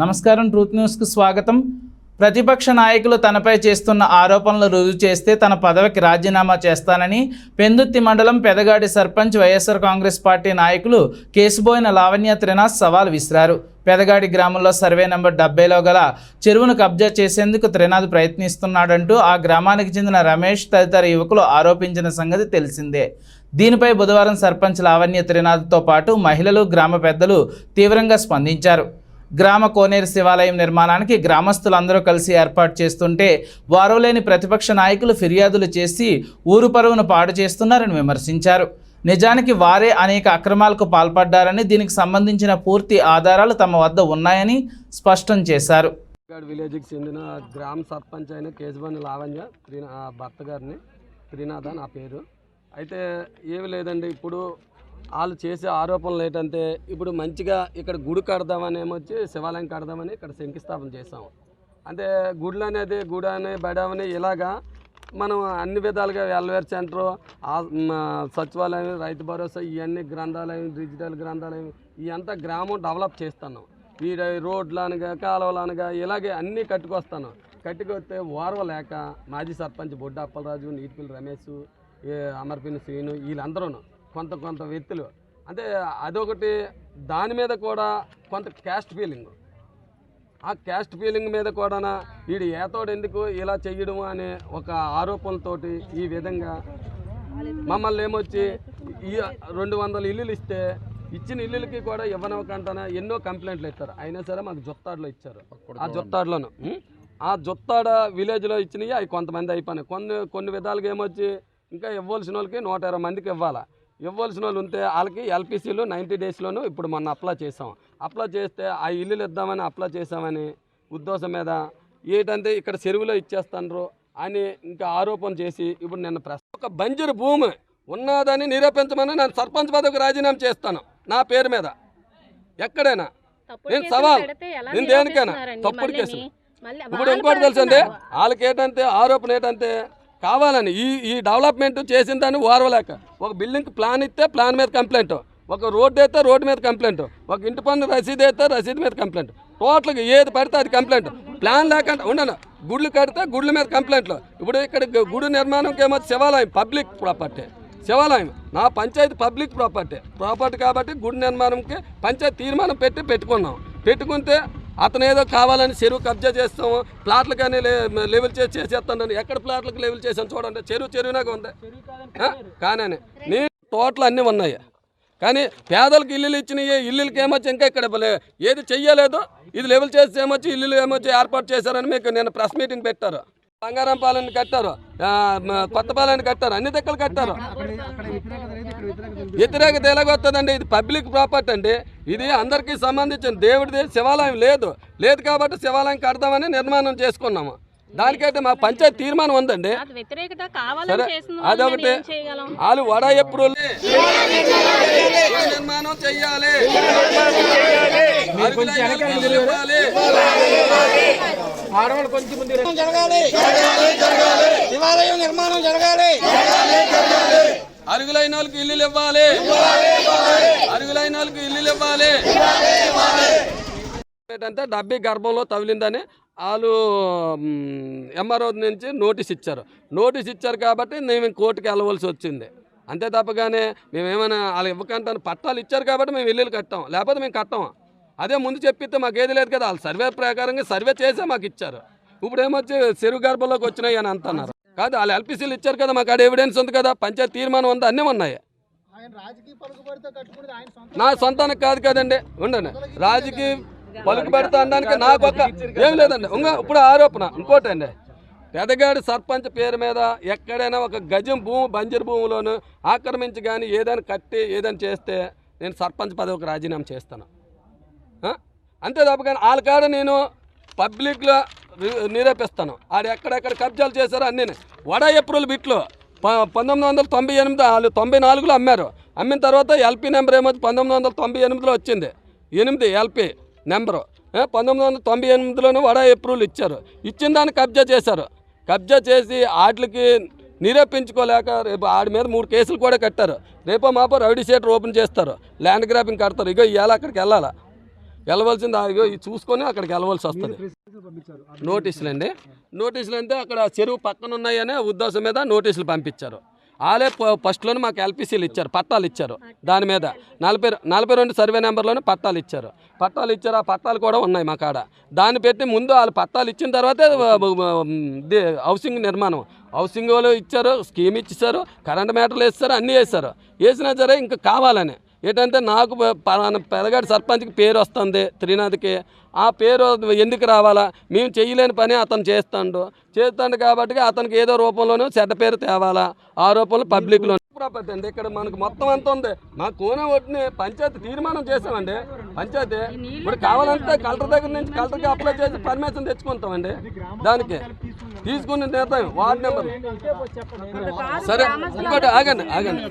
నమస్కారం ట్రూత్ న్యూస్కు స్వాగతం. ప్రతిపక్ష నాయకులు తనపై చేస్తున్న ఆరోపణలు రుజువు చేస్తే తన పదవికి రాజీనామా చేస్తానని పెందుత్తి మండలం పెదగాడి సర్పంచ్ వైఎస్ఆర్ కాంగ్రెస్ పార్టీ నాయకులు కేసుబోయిన లావణ్య త్రినాథ్ సవాల్ విసిరారు. పెదగాడి గ్రామంలో సర్వే నెంబర్ డెబ్బైలో గల చెరువును కబ్జా చేసేందుకు త్రినాథ్ ప్రయత్నిస్తున్నాడంటూ ఆ గ్రామానికి చెందిన రమేష్ తదితర యువకులు ఆరోపించిన సంగతి తెలిసిందే. దీనిపై బుధవారం సర్పంచ్ లావణ్య త్రినాథ్తో పాటు మహిళలు గ్రామ పెద్దలు తీవ్రంగా స్పందించారు. గ్రామ కోనేరు శివాలయం నిర్మాణానికి గ్రామస్తులందరూ కలిసి ఏర్పాటు చేస్తుంటే వారు లేని ప్రతిపక్ష నాయకులు ఫిర్యాదులు చేసి ఊరు పరువును పాడు చేస్తున్నారని విమర్శించారు. నిజానికి వారే అనేక అక్రమాలకు పాల్పడ్డారని దీనికి సంబంధించిన పూర్తి ఆధారాలు తమ వద్ద ఉన్నాయని స్పష్టం చేశారు. విలేజ్కి చెందిన గ్రామ సర్పంచ్ అయిన కేశవాణి లావణ్య త్రినా భర్త గారిని త్రినాథ నా పేరు. అయితే ఏమి లేదండి ఇప్పుడు వాళ్ళు చేసే ఆరోపణలు ఏంటంటే ఇప్పుడు మంచిగా ఇక్కడ గుడి కడదామని ఏమొచ్చి శివాలయం కడదామని ఇక్కడ శంకుస్థాపన చేసాం అంటే గుడులు అనేది గుడి అనే బడవని ఇలాగా మనం అన్ని విధాలుగా వెల్వేర్ సెంటర్ సచివాలయం రైతు భరోసా ఇవన్నీ గ్రంథాలయం డిజిటల్ గ్రంథాలయం ఇవంతా గ్రామం డెవలప్ చేస్తున్నాం. ఈ రోడ్లు అనగా కాలువలు అనగా ఇలాగే అన్నీ కట్టుకొస్తాను కట్టుకొస్తే ఓర్వలేక మాజీ సర్పంచ్ బొడ్డ అప్పలరాజు నీటిపిల్లి రమేష్ ఏ అమర్పిని శ్రీను వీళ్ళందరూ కొంత కొంత వ్యక్తులు. అంటే అదొకటి దాని మీద కూడా కొంత క్యాస్ట్ ఫీలింగ్ ఆ క్యాస్ట్ ఫీలింగ్ మీద కూడా వీడు ఏతోడు ఎందుకు ఇలా చెయ్యడం అనే ఒక ఆరోపణలతోటి ఈ విధంగా మమ్మల్ని ఏమొచ్చి ఈ రెండు వందల ఇల్లులు ఇస్తే ఇచ్చిన ఇల్లులకి కూడా ఇవ్వనవకంటాన ఎన్నో కంప్లైంట్లు ఇస్తారు. అయినా సరే మాకు జొత్తాడులో ఇచ్చారు. ఆ జొత్తాడులోను. ఆ జొత్తాడ విలేజ్లో ఇచ్చినవి అవి కొంతమంది అయిపోయినాయి. కొన్ని కొన్ని విధాలుగా ఏమొచ్చి ఇంకా ఇవ్వాల్సిన వాళ్ళకి నూట ఇరవై మందికి ఇవ్వాలా. ఇవ్వాల్సిన వాళ్ళు ఉంటే వాళ్ళకి ఎల్పిసిలు నైంటీ డేస్లోను ఇప్పుడు మొన్న అప్లై చేసాం అప్లై చేస్తే ఆ ఇల్లులు ఇద్దామని అప్లై చేసామని ఉద్దేశం మీద ఏంటంటే ఇక్కడ చెరువులో ఇచ్చేస్తాండ్రు అని ఇంకా ఆరోపణ చేసి ఇప్పుడు నిన్న ప్రెస్ ఒక బంజరు భూమి ఉన్నదని నిరూపించమని నేను సర్పంచ్ పదవికి రాజీనామా చేస్తాను. నా పేరు మీద. ఎక్కడైనా. నేను సవాల్. నేను దేనికైనా తప్పుడు మళ్ళీ ఇప్పుడు ఇంకోటి తెలుసండి. వాళ్ళకి ఏంటంటే ఆరోపణ ఏంటంటే కావాలని. ఈ ఈ డెవలప్మెంట్ చేసిన దాన్ని ఓర్వలేక ఒక బిల్డింగ్ ప్లాన్ ఇస్తే ప్లాన్ మీద కంప్లైంట్ ఒక రోడ్డు అయితే రోడ్డు మీద కంప్లైంట్ ఒక ఇంటి పన్ను రసీదు అయితే రసీదు మీద కంప్లైంట్ టోటల్గా ఏది పడితే అది కంప్లైంట్ ప్లాన్ లేకుండా ఉండను. గుళ్ళు కడితే గుళ్ళ మీద కంప్లైంట్లు ఇప్పుడు ఇక్కడ గుడి నిర్మాణంకి ఏమో శివాలయం పబ్లిక్ ప్రాపర్టీ శివాలయం. నా పంచాయతీ పబ్లిక్ ప్రాపర్టీ ప్రాపర్టీ కాబట్టి గుడి నిర్మాణంకి పంచాయతీ తీర్మానం పెట్టి పెట్టుకున్నాం. పెట్టుకుంటే అతను ఏదో కావాలని చెరువు కబ్జా చేస్తాము ప్లాట్లు కానీ లే- లెవెల్ చేసి చేసేస్తానని ఎక్కడ ప్లాట్లకు లెవెల్ చేసాను చూడండి. చెరువు చెరువునాగా ఉంది. కానీ నీ తోటలు అన్నీ ఉన్నాయి. కానీ పేదలకు ఇల్లులు ఇచ్చినాయి ఇల్లులకి ఏమొచ్చి ఇంకా ఇక్కడ ఏది చెయ్యలేదు ఇది లెవెల్ చేసి ఏమొచ్చి ఇల్లులు ఏమొచ్చి ఏర్పాటు చేశారని మీకు నేను ప్రెస్ మీటింగ్ పెట్టారు. బంగారం పాలన కట్టారు. కొత్త పాలన కట్టారు. అన్ని దగ్గర కట్టారు. వ్యతిరేకత ఎలాగొస్తుందండి ఇది పబ్లిక్ ప్రాపర్టీ అండి. ఇది అందరికీ సంబంధించిన దేవుడిది. శివాలయం లేదు. లేదు కాబట్టి శివాలయం కడదామని నిర్మాణం చేసుకున్నాము. దానికైతే మా పంచాయతీ తీర్మానం ఉందండి. అదొకటి వాళ్ళు వడ ఎప్పుడు నిర్మాణం చెయ్యాలి జరగాలి. శివాలయం నిర్మాణం జరగాలి. అరుగులైన వాళ్ళకి ఇల్లులు ఇవ్వాలి. అరుగులైన వాళ్ళకి ఇల్లులు ఇవ్వాలి. ఏంటంటే డబ్బీ గర్భంలో తగిలిందని వాళ్ళు ఎంఆర్ఓ నుంచి నోటీస్ ఇచ్చారు. నోటీస్ ఇచ్చారు కాబట్టి మేము కోర్టుకి వెళ్ళవలసి వచ్చింది. అంతే తప్పగానే మేము ఏమైనా వాళ్ళు ఇవ్వకంటాను పట్టాలు ఇచ్చారు కాబట్టి మేము ఇల్లులు కట్టాం. లేకపోతే మేము కట్టాం అదే ముందు చెప్పితే మాకు ఏది లేదు కదా వాళ్ళు సర్వే ప్రకారంగా సర్వే చేసే మాకు ఇచ్చారు. ఇప్పుడు ఏమొచ్చి చెరువు గర్భంలోకి వచ్చినాయి అని అంటున్నారు. కాదు వాళ్ళు ఎల్పిసీలు ఇచ్చారు కదా మాకు ఆడ ఎవిడెన్స్ ఉంది కదా పంచాయతీ తీర్మానం ఉంది అన్నీ ఉన్నాయి. నా సొంతానికి కాదు కదండి ఉండండి. రాజకీయ పలుకు పెడతా అనడానికి నాకు ఒక ఏం లేదండి. ఇంకా ఇప్పుడు ఆరోపణ ఇంకోటి అండి. పెదగాడి సర్పంచ్ పేరు మీద ఎక్కడైనా ఒక గజం భూమి బంజరు భూమిలోను ఆక్రమించి కానీ ఏదైనా కట్టి ఏదైనా చేస్తే నేను సర్పంచ్ పదవికి రాజీనామా చేస్తాను? అంతే తప్ప కానీ వాళ్ళ కాడ నేను పబ్లిక్లో నిరూపిస్తాను. ఆడ ఎక్కడెక్కడ కబ్జాలు చేశారో అన్నీ వడ ఏప్రిల్ బిట్లు ప- పంతొమ్మిది వందల తొంభై ఎనిమిది వాళ్ళు తొంభై నాలుగులో అమ్మారు. అమ్మిన తర్వాత ఎల్పి నెంబర్ ఏమో పంతొమ్మిది వందల తొంభై ఎనిమిదిలో వచ్చింది. ఎనిమిది ఎల్పి నెంబరు. పంతొమ్మిది వందల తొంభై ఎనిమిదిలోనే వడ ఏప్రిల్ ఇచ్చారు. ఇచ్చిన దాన్ని కబ్జా చేశారు. కబ్జా చేసి వాటికి నిరూపించుకోలేక రేపు ఆడి మీద మూడు కేసులు కూడా కట్టారు. రేపో మాపో రౌడీ షీటర్ ఓపెన్ చేస్తారు. ల్యాండ్ గ్రాపింగ్ కడతారు. ఇగో ఇవాళ అక్కడికి వెళ్ళాలా? వెళ్ళవలసింది ఇది చూసుకొని అక్కడికి వెళ్ళవలసి వస్తుంది. నోటీసులు అండి నోటీసులు అంటే? అక్కడ చెరువు పక్కన ఉన్నాయనే ఉద్దేశం మీద నోటీసులు పంపించారు. వాళ్ళే ఫస్ట్లోనే మాకు ఎల్పిసీలు ఇచ్చారు పట్టాలు ఇచ్చారు దాని మీద. నలభై నలభై రెండు సర్వే నెంబర్లోనే పట్టాలు ఇచ్చారు. పట్టాలు ఇచ్చారు ఆ పట్టాలు కూడా ఉన్నాయి మా కాడ. దాన్ని పెట్టి ముందు వాళ్ళు పట్టాలు ఇచ్చిన తర్వాతే హౌసింగ్ నిర్మాణం. హౌసింగ్ వాళ్ళు ఇచ్చారు స్కీమ్ ఇచ్చారు కరెంట్ మీటర్లు వేస్తారు అన్నీ వేస్తారు వేసినా సరే ఇంకా కావాలని. ఏంటంటే నాకు పెదగాడి సర్పంచ్కి పేరు వస్తుంది త్రినాథ్కి. ఆ పేరు ఎందుకు రావాలా? మేము చేయలేని పని అతను చేస్తాడు. చేస్తాడు కాబట్టి అతనికి ఏదో రూపంలోనూ చెడ్డ పేరు తేవాలా? ఆ రూపంలో పబ్లిక్లో ప్రాపర్టీ అండి. ఇక్కడ మనకు మొత్తం అంతా ఉంది. మా కోన ఒట్టిని పంచాయతీ తీర్మానం చేసామండి పంచాయతీ. ఇప్పుడు కావాలంటే కలెక్టర్ దగ్గర నుంచి కలెక్టర్కి అప్లై చేసి పర్మిషన్ తెచ్చుకుంటామండి. దానికి తీసుకున్న నిర్ణయం వార్డు నెంబర్ సరే ఇంకోటి ఆగండి ఆగండి.